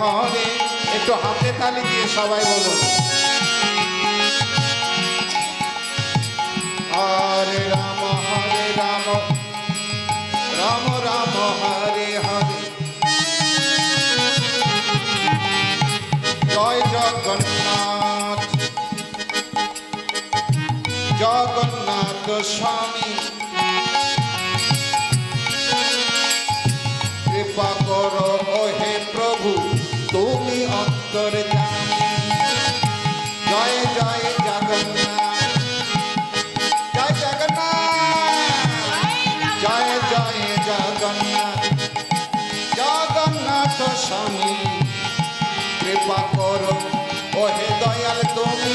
হরে একটু হাতে তালি দিয়ে সবাই বলো হরে রাম হরে রাম রাম রাম, হরে হরে। জয় জগন্নাথ জগন্নাথ স্বামী। অন্তর্জা জয় জয় জগন্নাথ। জয় জগন্নাথ। জয় জয় জগন্নাথ। জগন্নাথ স্বামী, কৃপা করো। ওহে দয়াল তুমি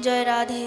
জয় রাধে